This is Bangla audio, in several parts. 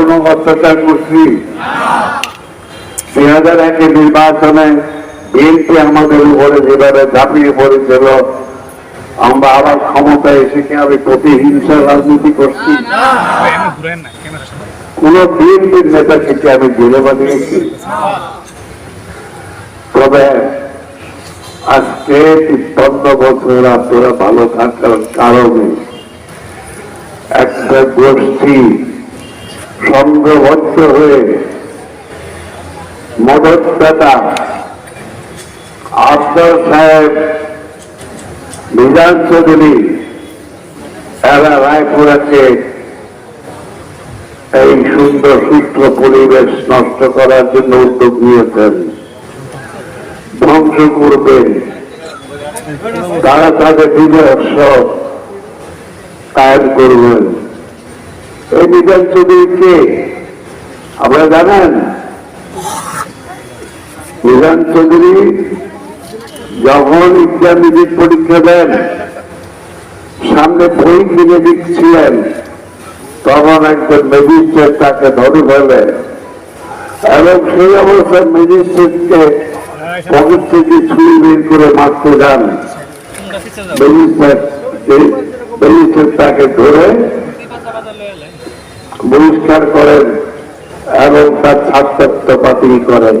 কোনো অত্যাচার করছি। দুই হাজার একে নির্বাচনে বিএনপি আমাদের উপরে যেভাবে ঝাঁপিয়ে পড়েছিল, আমরা আবার ক্ষমতা এসে কি আমি প্রতিহিংসার রাজনীতি করছি? কোন বিএনপির নেতাকে কি আমি জেলে বানিয়েছি তবে আজকে তিপ্পান্ন বছর আপনারা ভালো থাকার কারণে একটা গোষ্ঠী সংঘবদ্ধ হয়ে মদতদাতা আফতার সাহেব বিধান চৌধুরী এরা রায়পুরাকে এই সুন্দর সুস্থ পরিবেশ নষ্ট করার জন্য উদ্যোগ নিয়েছেন। ধ্বংস করবেন তারা তাদের নিজস্ব কায়েম করবেন। এই বিধান চৌধুরীকে আপনারা জানেন? বিধান চৌধুরী যখন ইন্টারমিডিয়েট পরীক্ষা দেন, সামনে বই কিনে দিচ্ছিলেন, তখন একজন ম্যাজিস্ট্রেট তাকে ধরে ফেলে এবং সেই অবস্থায় ম্যাজিস্ট্রেটকে পকেট থেকে ছুরি বের করে মারতে যান। ম্যাজিস্ট্রেট ম্যাজিস্ট্রেট তাকে ধরে বহিষ্কার করেন এবং তার ছাত্রত্ব বাতিল করেন।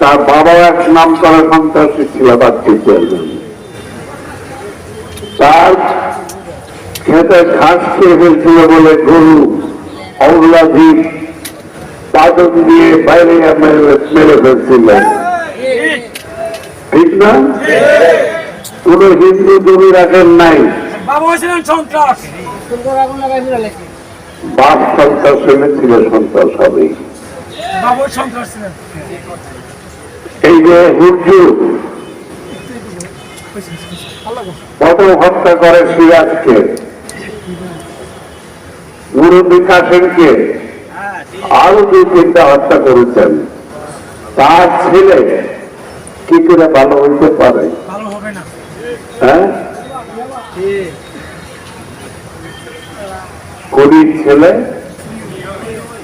তার বাবা এক নাম করা সন্ত্রাসী ছিল তার খেতে ঘাস খেয়ে ফেলছিল বলে গরু অগ্রাধিক পাদক দিয়ে বাইরে মেরে ফেলছিলেন। ঠিক না? কোন হিন্দু জমি রাখেন নাই। বাবা হয়েছিলেন সন্ত্রাস। বাপ সন্ত্রাস হবে বাবা ওই সন্ত্রাস ছিলেন এই যে হুজু প্রথম হত্যা করে সিরাজকে মুরব্বী কাসেমকে আরও দুই তিনটা হত্যা করেছেন। তার ছেলে কি করে ভালো হইতে পারে? না। হ্যাঁ? খুনির ছেলে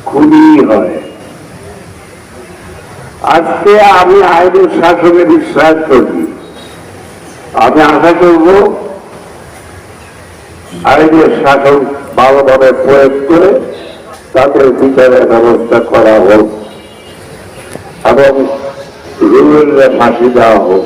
খুনি হয়। আজকে আমি আইনের শাসনে বিশ্বাস করি। আমি আশা করব আইনের শাসন ভালোভাবে প্রয়োগ করে তাদের বিচারের ব্যবস্থা করা হোক এবং রুলের ফাঁসি দেওয়া হোক।